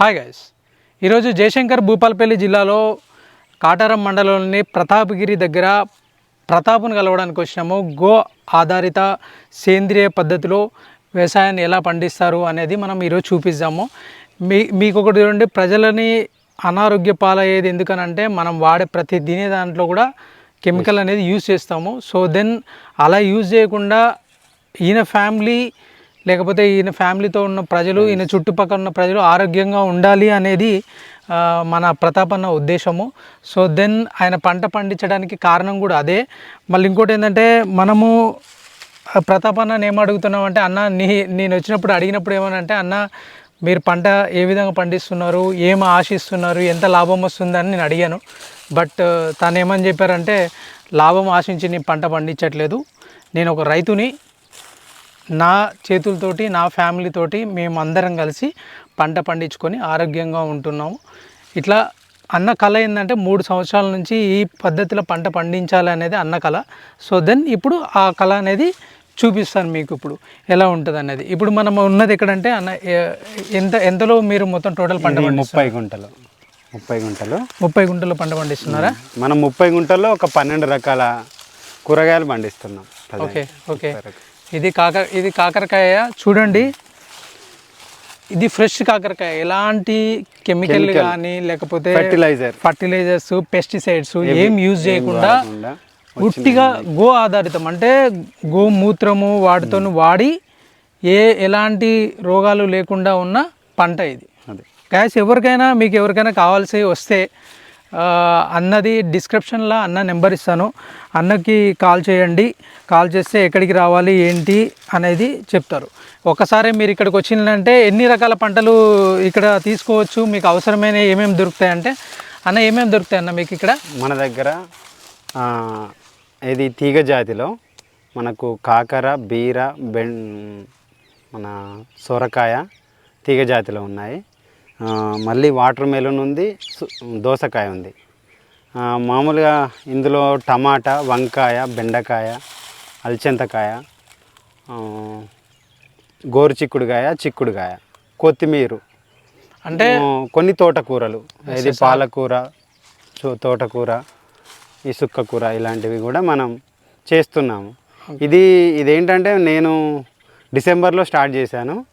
Hi guys ఈరోజు జయశంకర్ భూపాలపల్లి జిల్లాలో కాటారం మండలంలోని ప్రతాపగిరి దగ్గర ప్రతాప్ను కలవడానికి వచ్చినాము. గో ఆధారిత సేంద్రియ పద్ధతిలో వ్యవసాయాన్ని ఎలా పండిస్తారు అనేది మనం ఈరోజు చూపిస్తాము మీ మీకు ఒకటి చూడండి. ప్రజలని అనారోగ్య పాలయ్యేది ఎందుకనంటే మనం వాడే ప్రతి తినే దాంట్లో కూడా కెమికల్ అనేది యూజ్ చేస్తాము. సో దెన్ అలా యూజ్ చేయకుండా ఈయన ఫ్యామిలీ లేకపోతే ఈయన ఫ్యామిలీతో ఉన్న ప్రజలు ఈయన చుట్టుపక్కల ఉన్న ప్రజలు ఆరోగ్యంగా ఉండాలి అనేది మన ప్రతాపన్న ఉద్దేశము. సో దెన్ ఆయన పంట పండించడానికి కారణం కూడా అదే. మళ్ళీ ఇంకోటి ఏంటంటే మనము ప్రతాప్ అన్న ఏం అడుగుతున్నాం అంటే అన్న నీ నేను వచ్చినప్పుడు అడిగినప్పుడు ఏమనంటే అన్న మీరు పంట ఏ విధంగా పండిస్తున్నారు? ఏం ఆశిస్తున్నారు? ఎంత లాభం వస్తుందని నేను అడిగాను. బట్ తను ఏమని చెప్పారంటే లాభం ఆశించి నేను పంట పండించట్లేదు. నేను ఒక రైతుని నా చేతులతోటి నా ఫ్యామిలీతోటి మేము అందరం కలిసి పంట పండించుకొని ఆరోగ్యంగా ఉంటున్నాము. ఇట్లా అన్న కళ ఏంటంటే మూడు సంవత్సరాల నుంచి ఈ పద్ధతిలో పంట పండించాలి అనేది అన్న కళ. సో దెన్ ఇప్పుడు ఆ కళ అనేది చూపిస్తాను మీకు ఇప్పుడు ఎలా ఉంటుంది అనేది ఇప్పుడు మనం ఉన్నది ఎక్కడంటే అన్న ఎంత ఎంతలో మీరు మొత్తం టోటల్ పంట ముప్పై గుంటలు. ముప్పై గుంటలు. ముప్పై గుంటలు పంట పండిస్తున్నారా? మనం ముప్పై గుంటల్లో ఒక పన్నెండు రకాల కూరగాయలు పండిస్తున్నాం. Okay okay. ఇది కాకర ఇది కాకరకాయ చూడండి. ఇది ఫ్రెష్ కాకరకాయ. ఎలాంటి కెమికల్ కానీ లేకపోతే ఫర్టిలైజర్ ఫర్టిలైజర్స్ పెస్టిసైడ్స్ ఏం యూజ్ చేయకుండా ఉట్టిగా గో ఆధారితం. అంటే గోమూత్రము వాటితో వాడి ఏ ఎలాంటి రోగాలు లేకుండా ఉన్న పంట ఇది. అదే. గ్యాస్ ఎవరికైనా మీకు ఎవరికైనా కావాల్సి వస్తే అన్నది డిస్క్రిప్షన్లో అన్న నెంబర్ ఇస్తాను. అన్నకి కాల్ చేయండి. కాల్ చేస్తే ఎక్కడికి రావాలి ఏంటి అనేది చెప్తారు. ఒకసారి మీరు ఇక్కడికి వచ్చిందంటే ఎన్ని రకాల పంటలు ఇక్కడ తీసుకోవచ్చు మీకు అవసరమైన ఏమేమి దొరుకుతాయి అంటే అన్న ఏమేమి దొరుకుతాయి అన్న మీకు ఇక్కడ? మన దగ్గర ఇది తీగ జాతిలో మనకు కాకర బీర బెన్ మన సొరకాయ తీగ జాతిలో ఉన్నాయి. మళ్ళీ వాటర్ మెలన్ ఉంది దోసకాయ ఉంది. మామూలుగా ఇందులో టమాటా వంకాయ బెండకాయ అల్చెంతకాయ గోరు చిక్కుడుకాయ చిక్కుడుకాయ కొత్తిమీర. అంటే కొన్ని తోటకూరలు ఇది పాలకూర తోటకూర ఈ సుక్కకూర ఇలాంటివి కూడా మనం చేస్తున్నాము. ఇది ఇదేంటంటే నేను డిసెంబర్లో స్టార్ట్ చేశాను.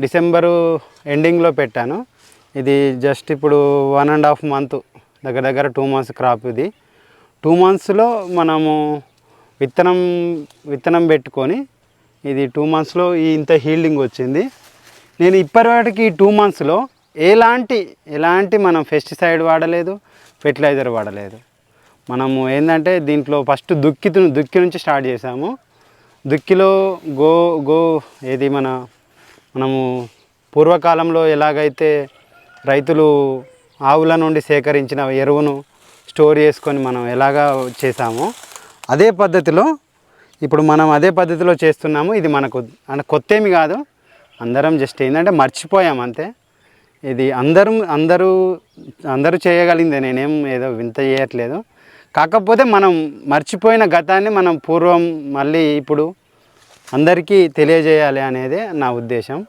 డిసెంబరు ఎండింగ్లో పెట్టాను. ఇది జస్ట్ ఇప్పుడు వన్ అండ్ హాఫ్ మంత్ దగ్గర దగ్గర టూ మంత్స్ క్రాప్ ఇది. టూ మంత్స్లో మనము విత్తనం విత్తనం పెట్టుకొని ఇది టూ మంత్స్లో ఈ ఇంత హీల్డింగ్ వచ్చింది. నేను ఇప్పటివాటికి టూ మంత్స్లో ఎలాంటి ఎలాంటి మనం పెస్టిసైడ్ వాడలేదు ఫెర్టిలైజర్ వాడలేదు. మనము ఏంటంటే దీంట్లో ఫస్ట్ దుక్కి దుక్కి నుంచి స్టార్ట్ చేసాము. దుక్కిలో గో గో ఏది మన మనము పూర్వకాలంలో ఎలాగైతే రైతులు ఆవుల నుండి సేకరించిన ఎరువును స్టోర్ చేసుకొని మనం ఎలాగా చేసామో అదే పద్ధతిలో ఇప్పుడు మనం అదే పద్ధతిలో చేస్తున్నాము ఇది మనకు అంటే కొత్త ఏమి కాదు. అందరం జస్ట్ ఏంటంటే మర్చిపోయాం అంతే. ఇది అందరం అందరూ అందరూ చేయగలిగిందే నేనేం ఏదో వింత చేయట్లేదు. కాకపోతే మనం మర్చిపోయిన గతాన్ని మనం పూర్వం మళ్ళీ ఇప్పుడు అందరికీ తెలియజేయాలి అనేదే నా ఉద్దేశం.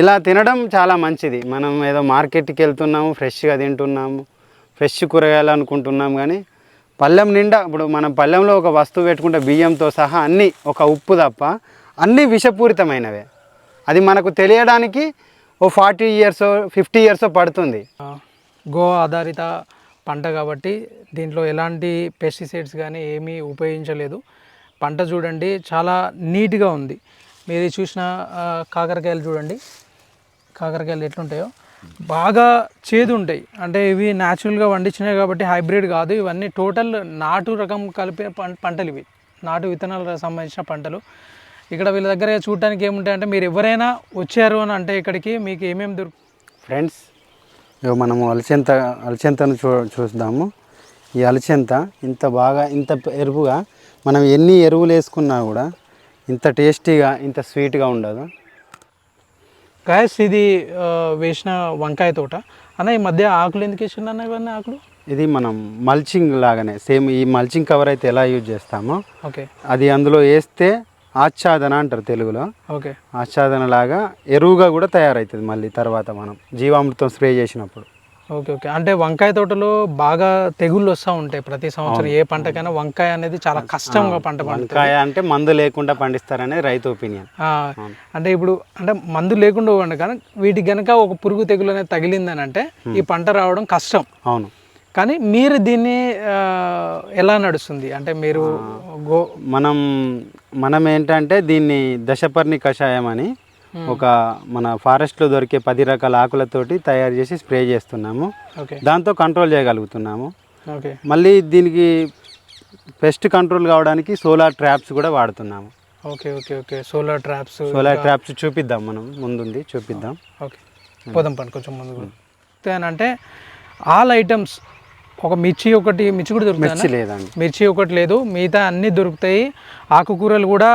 ఇలా తినడం చాలా మంచిది. మనం ఏదో మార్కెట్కి వెళ్తున్నాము ఫ్రెష్గా తింటున్నాము ఫ్రెష్ కూరగాయలు అనుకుంటున్నాం కానీ పళ్ళెం నిండా ఇప్పుడు మనం పళ్ళెంలో ఒక వస్తువు పెట్టుకుంటే బియ్యంతో సహా అన్నీ ఒక ఉప్పు తప్ప అన్నీ విషపూరితమైనవే. అది మనకు తెలియడానికి ఓ ఫార్టీ ఇయర్స్ ఫిఫ్టీ ఇయర్స్ పడుతుంది. గో ఆధారిత పంట కాబట్టి దీంట్లో ఎలాంటి పెస్టిసైడ్స్ కానీ ఏమీ ఉపయోగించలేదు. పంట చూడండి చాలా నీట్గా ఉంది. మీరు చూసిన కాకరకాయలు చూడండి. కాకరకాయలు ఎట్లుంటాయో. బాగా చేదు ఉంటాయి అంటే ఇవి న్యాచురల్గా పండించినాయి కాబట్టి హైబ్రిడ్ కాదు. ఇవన్నీ టోటల్ నాటు రకం కలిపే పం- పంటలు ఇవి. నాటు విత్తనాలకు సంబంధించిన పంటలు. ఇక్కడ వీళ్ళ దగ్గర చూడటానికి ఏముంటాయంటే మీరు ఎవరైనా వచ్చారు అని అంటే ఇక్కడికి మీకు ఏమేమి దొరుకు ఫ్రెండ్స్ ఇగో మనము అలచెంత అలచెంతను చూ చూద్దాము ఈ అలచెంత ఇంత బాగా ఇంత ఎరువుగా మనం ఎన్ని ఎరువులు వేసుకున్నా కూడా ఇంత టేస్టీగా ఇంత స్వీట్గా ఉండదు. గాయస్ ఇది వేసిన వంకాయ తోట. అన్న ఈ మధ్య ఆకులు ఎందుకు వేసిండు అన్న ఇవన్నీ ఆకులు? ఇది మనం మల్చింగ్ లాగానే సేమ్ ఈ మల్చింగ్ కవర్ అయితే ఎలా యూజ్ చేస్తామో ఓకే. అది అందులో వేస్తే ఆచ్ఛాదన అంటారు తెలుగులో. ఓకే. ఆచ్ఛాదన లాగా ఎరువుగా కూడా తయారవుతుంది మళ్ళీ తర్వాత మనం జీవామృతం స్ప్రే చేసినప్పుడు. Okay okay. అంటే వంకాయ తోటలో బాగా తెగుళ్ళు వస్తూ ఉంటాయి ప్రతి సంవత్సరం ఏ పంటకైనా. వంకాయ అనేది చాలా కష్టంగా పంట పండుతుంది. వంకాయ అంటే మందు లేకుండా పండిస్తారనే రైతు ఒపీనియన్. అంటే ఇప్పుడు అంటే మందు లేకుండా కానీ వీటికి గనక ఒక పురుగు తెగులు అనేది తగిలిందని అంటే ఈ పంట రావడం కష్టం. అవును. కానీ మీరు దీన్ని ఎలా నడుస్తుంది? అంటే మీరు గో మనం మనం ఏంటంటే దీన్ని దశపర్ణి కషాయం అని ఒక మన ఫారెస్ట్లో దొరికే పది రకాల ఆకులతోటి తయారు చేసి స్ప్రే చేస్తున్నాము. ఓకే దాంతో కంట్రోల్ చేయగలుగుతున్నాము. ఓకే మళ్ళీ దీనికి పెస్ట్ కంట్రోల్ కావడానికి సోలార్ ట్రాప్స్ కూడా వాడుతున్నాము. Okay okay okay solar traps solar traps చూపిద్దాం మనం ముందుంది చూపిద్దాం. ఓకే పోదాం పండి కొంచెం ముందు అని అంటే ఆల్ ఐటమ్స్ ఒక మిర్చి ఒకటి మిర్చి కూడా దొరుకుతుంది? మిర్చి లేదండి. మిర్చి ఒకటి లేదు మిగతా అన్నీ దొరుకుతాయి. ఆకుకూరలు కూడా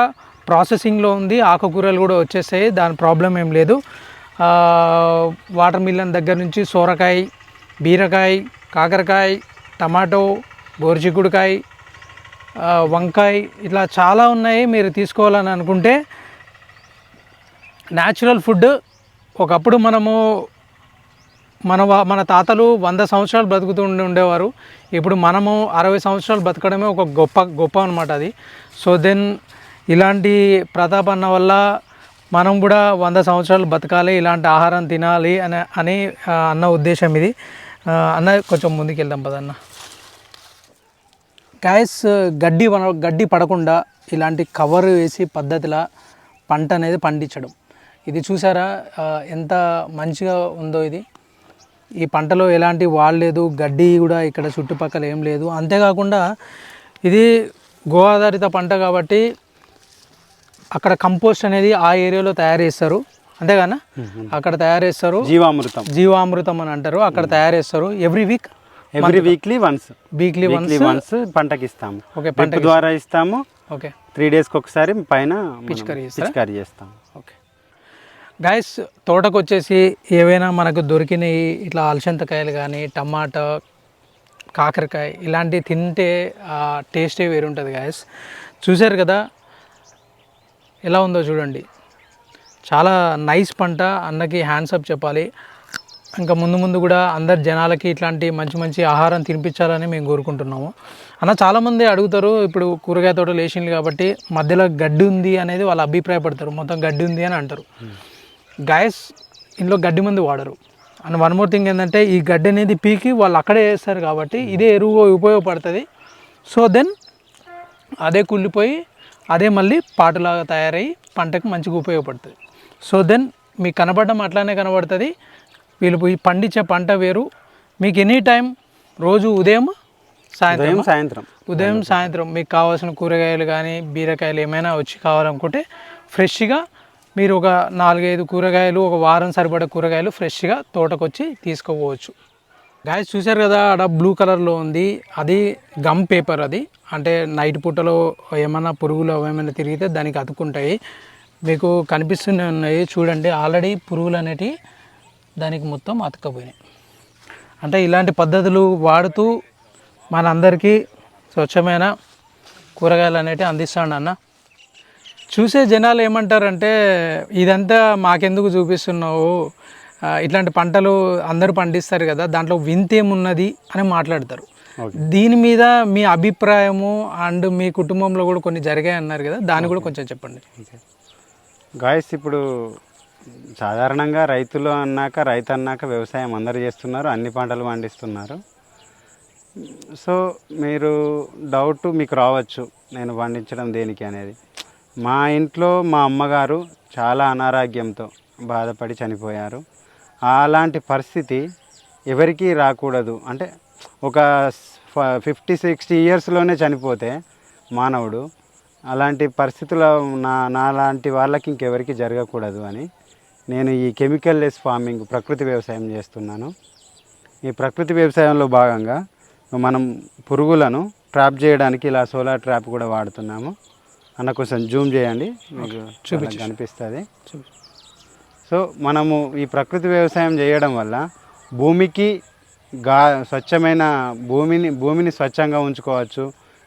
ప్రాసెసింగ్లో ఉంది ఆకుకూరలు కూడా వచ్చేస్తాయి దాని ప్రాబ్లం ఏం లేదు. వాటర్ మిల్లన్ దగ్గర నుంచి సోరకాయ బీరకాయ కాకరకాయ టమాటో గోరుచిక్కుడుకాయ వంకాయ ఇట్లా చాలా ఉన్నాయి మీరు తీసుకోవాలని అనుకుంటే. న్యాచురల్ ఫుడ్ ఒకప్పుడు మనము మన మన తాతలు వంద సంవత్సరాలు బ్రతుకుతూ ఉండి ఉండేవారు. ఇప్పుడు మనము అరవై సంవత్సరాలు బ్రతకడమే ఒక గొప్ప గొప్ప అనమాట అది. సో దెన్ ఇలాంటి ప్రతాప్ అన్న వల్ల మనం కూడా వంద సంవత్సరాలు బతకాలి ఇలాంటి ఆహారం తినాలి అని అని అన్న ఉద్దేశం ఇది. అన్న కొంచెం ముందుకు వెళ్దాం పదన్న. గ్యాస్ గడ్డి గడ్డి పడకుండా ఇలాంటి కవర్ వేసి పద్ధతిలో పంట అనేది పండించడం. ఇది చూసారా? ఎంత మంచిగా ఉందో ఇది. ఈ పంటలో ఎలాంటి వాడలేదు గడ్డి కూడా ఇక్కడ చుట్టుపక్కల ఏం లేదు. అంతేకాకుండా ఇది గో ఆధారిత పంట కాబట్టి అక్కడ కంపోస్ట్ అనేది ఆ ఏరియాలో తయారు చేస్తారు. అంతేగానా? అక్కడ తయారు చేస్తారు. జీవామృతం. జీవామృతం అని అంటారు. అక్కడ తయారు చేస్తారు. Every week every weekly once weekly weekly once పంటకి ఇస్తాము. ఓకే డ్రిప్ ద్వారా ఇస్తాము. ఓకే త్రీ డేస్కి ఒకసారి పైన పిచికారీ చేస్తారా? పిచికారీ చేస్తాం ఓకే గాయస్ తోటకు వచ్చేసి ఏవైనా మనకు దొరికినాయి ఇట్లా అలసంతకాయలు కానీ టమాటా కాకరకాయ ఇలాంటివి తింటే టేస్టే వేరుంటుంది గాయస్ చూశారు కదా ఎలా ఉందో చూడండి. చాలా నైస్ పంట అన్నకి అప్ చెప్పాలి. ఇంకా ముందు ముందు కూడా అందరు జనాలకి ఇట్లాంటి మంచి మంచి ఆహారం తినిపించాలని మేము కోరుకుంటున్నాము. అన్న చాలామంది అడుగుతారు ఇప్పుడు కూరగాయ తోటలు వేసింది కాబట్టి మధ్యలో గడ్డి ఉంది అనేది వాళ్ళు అభిప్రాయపడతారు. మొత్తం గడ్డి ఉంది అని అంటారు. గాయస్ ఇంట్లో గడ్డి మందు వాడరు. అండ్ వన్ మోర్ థింగ్ ఏంటంటే ఈ గడ్డి అనేది పీకి వాళ్ళు అక్కడే వేస్తారు కాబట్టి ఇదే ఎరువు ఉపయోగపడుతుంది. సో దెన్ అదే కుళ్ళిపోయి అదే మళ్ళీ పాటులాగా తయారయ్యి పంటకు మంచిగా ఉపయోగపడుతుంది. సో దెన్ మీకు కనపడడం అట్లానే కనబడుతుంది. వీళ్ళు పోయి పండించే పంట వేరు. మీకు ఎనీ టైం రోజు ఉదయం సాయంత్రం సాయంత్రం. ఉదయం సాయంత్రం. మీకు కావాల్సిన కూరగాయలు కానీ బీరకాయలు ఏమైనా వచ్చి కావాలనుకుంటే ఫ్రెష్గా మీరు ఒక నాలుగైదు కూరగాయలు ఒక వారం సరిపడే కూరగాయలు ఫ్రెష్గా తోటకొచ్చి తీసుకోపోవచ్చు గాయస్ చూశారు కదా అక్కడ బ్లూ కలర్లో ఉంది. అది గమ్ పేపర్ అది. అంటే నైట్ పూటలో ఏమైనా పురుగులు ఏమైనా తిరిగితే దానికి అతుక్కుంటాయి. మీకు కనిపిస్తూనే ఉన్నాయి. చూడండి ఆల్రెడీ పురుగులు అనేటివి దానికి మొత్తం అతకపోయినాయి అంటే ఇలాంటి పద్ధతులు వాడుతూ మనందరికీ స్వచ్ఛమైన కూరగాయలు అనేటివి అందిస్తాడు అన్న. చూసే జనాలు ఏమంటారంటే ఇదంతా మాకెందుకు చూపిస్తున్నావు? ఇట్లాంటి పంటలు అందరూ పండిస్తారు కదా దాంట్లో వింత ఏమున్నది అని మాట్లాడతారు. దీని మీద మీ అభిప్రాయము అండ్ మీ కుటుంబంలో కూడా కొన్ని జరిగాయి అన్నారు కదా దాన్ని కూడా కొంచెం చెప్పండి. గాయస్ ఇప్పుడు సాధారణంగా రైతులు అన్నాక రైతు అన్నాక వ్యవసాయం అందరు చేస్తున్నారు అన్ని పంటలు పండిస్తున్నారు. సో మీరు డౌట్ మీకు రావచ్చు నేను పండించడం దేనికి అనేది. మా ఇంట్లో మా అమ్మగారు చాలా అనారోగ్యంతో బాధపడి చనిపోయారు. అలాంటి పరిస్థితి ఎవరికీ రాకూడదు. అంటే ఒక ఫిఫ్టీ సిక్స్టీ ఇయర్స్లోనే చనిపోతే మానవుడు అలాంటి పరిస్థితుల్లో నా నాలాంటి వాళ్ళకి ఇంకెవరికి జరగకూడదు అని నేను ఈ కెమికల్ లెస్ ఫార్మింగ్ ప్రకృతి వ్యవసాయం చేస్తున్నాను. ఈ ప్రకృతి వ్యవసాయంలో భాగంగా మనం పురుగులను ట్రాప్ చేయడానికి ఇలా సోలార్ ట్రాప్ కూడా వాడుతున్నాము. అన్న కొంచెం జూమ్ చేయండి. మీకు చాలా కనిపిస్తుంది. సో మనము ఈ ప్రకృతి వ్యవసాయం చేయడం వల్ల భూమికి గా స్వచ్ఛమైన భూమిని భూమిని స్వచ్ఛంగా ఉంచుకోవచ్చు.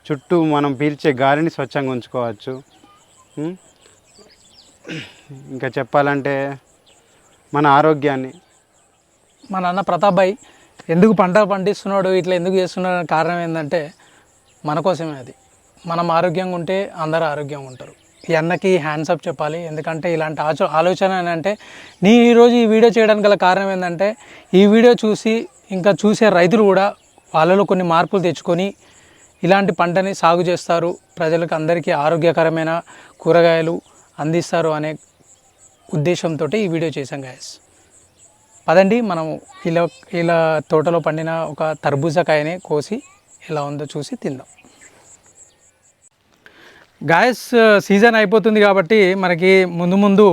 చుట్టూ మనం పీల్చే గాలిని స్వచ్ఛంగా ఉంచుకోవచ్చు. ఇంకా చెప్పాలంటే మన ఆరోగ్యాన్ని. మా నాన్న ప్రతాప్ భాయ్ ఎందుకు పంట పండిస్తున్నాడు ఇట్లా ఎందుకు చేస్తున్నాడు కారణం ఏంటంటే మన కోసమే అది. మనం ఆరోగ్యంగా ఉంటే అందరూ ఆరోగ్యంగా ఉంటారు. ఈ అన్నకి హ్యాండ్స్ అప్ చెప్పాలి. ఎందుకంటే ఇలాంటి ఆచో ఆలోచన ఏంటంటే నీ ఈరోజు ఈ వీడియో చేయడానికి గల కారణం ఏంటంటే ఈ వీడియో చూసి ఇంకా చూసే రైతులు కూడా వాళ్ళలో కొన్ని మార్పులు తెచ్చుకొని ఇలాంటి పంటని సాగు చేస్తారు. ప్రజలకు అందరికీ ఆరోగ్యకరమైన కూరగాయలు అందిస్తారు అనే ఉద్దేశంతో ఈ వీడియో చేశాం గాయస్ పదండి మనం ఇలా ఇలా తోటలో పండిన ఒక తర్బూజకాయని కోసి ఎలా ఉందో చూసి తిందాం. గాయస్ సీజన్ అయిపోతుంది కాబట్టి మనకి ముందు ముందు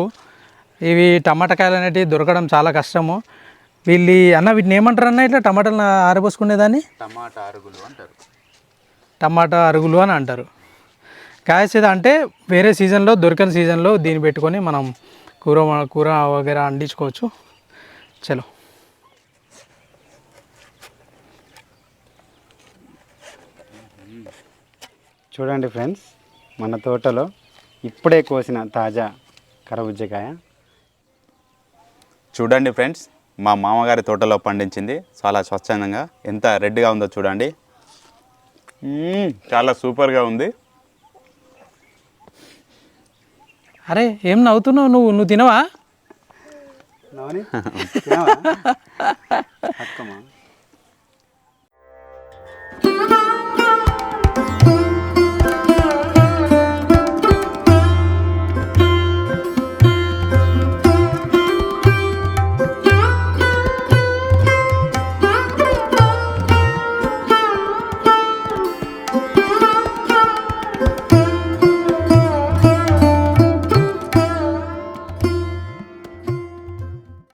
ఇవి టమాటాకాయలు అనేటివి దొరకడం చాలా కష్టము. వీళ్ళు అన్న వీటిని ఏమంటారు అన్న ఇట్లా టమాటాలను ఆరబోసుకునేదాన్ని? టమాటా అరుగులు అంటారు. టమాటా అరుగులు అని అంటారు. గాయస్ ఇది అంటే వేరే సీజన్లో దొరకని సీజన్లో దీన్ని పెట్టుకొని మనం కూర కూర వగేరా అండించుకోవచ్చు చలో. చూడండి ఫ్రెండ్స్ మన తోటలో ఇప్పుడే కోసిన తాజా కరబుజ్జకాయ చూడండి ఫ్రెండ్స్ మా మామగారి తోటలో పండించింది. చాలా స్వచ్ఛందంగా. ఎంత రెడ్గా ఉందో చూడండి. చాలా సూపర్గా ఉంది. అరే ఏం నవ్వుతున్నావు నువ్వు? నువ్వు తినవా?